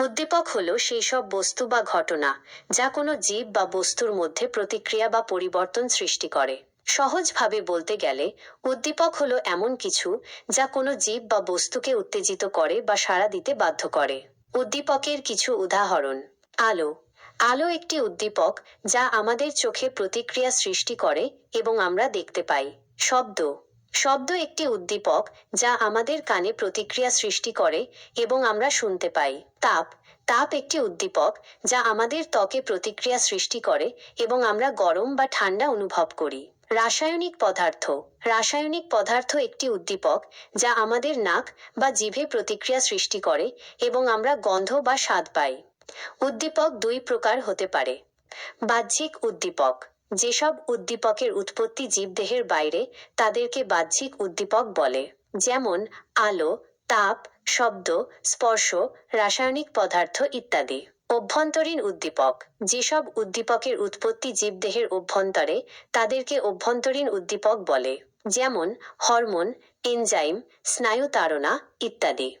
উদ্দীপক হল সেই সব বস্তু বা ঘটনা যা কোনো জীব বা বস্তুর মধ্যে প্রতিক্রিয়া বা পরিবর্তন সৃষ্টি করে। সহজভাবে বলতে গেলে, উদ্দীপক হলো এমন কিছু যা কোনো জীব বা বস্তুকে উত্তেজিত করে বা সাড়া দিতে বাধ্য করে। উদ্দীপকের কিছু উদাহরণ। আলো। আলো একটি উদ্দীপক যা আমাদের চোখে প্রতিক্রিয়া সৃষ্টি করে এবং আমরা দেখতে পাই। শব্দ। শব্দ একটি উদ্দীপক যা আমাদের কানে প্রতিক্রিয়া সৃষ্টি করে এবং আমরা শুনতে পাই। তাপ তাপ একটি উদ্দীপক যা আমাদের ত্বকে প্রতিক্রিয়া সৃষ্টি করে এবং আমরা গরম বা ঠান্ডা অনুভব করি। রাসায়নিক পদার্থ রাসায়নিক পদার্থ একটি উদ্দীপক যা আমাদের নাক বা জিভে প্রতিক্রিয়া সৃষ্টি করে এবং আমরা গন্ধ বা স্বাদ পাই। উদ্দীপক দুই প্রকার হতে পারে। বাহ্যিক উদ্দীপক যেসব উদ্দীপকের উৎপত্তি জীবদেহের বাইরে, তাদেরকে বাহ্যিক উদ্দীপক বলে। যেমন, আলো, তাপ, শব্দ, স্পর্শ, রাসায়নিক পদার্থ ইত্যাদি। অভ্যন্তরীণ উদ্দীপক। যেসব উদ্দীপকের উৎপত্তি জীবদেহের অভ্যন্তরে, তাদেরকে অভ্যন্তরীণ উদ্দীপক বলে। যেমন, হরমোন, এনজাইম স্নায়ুতাড়না ইত্যাদি।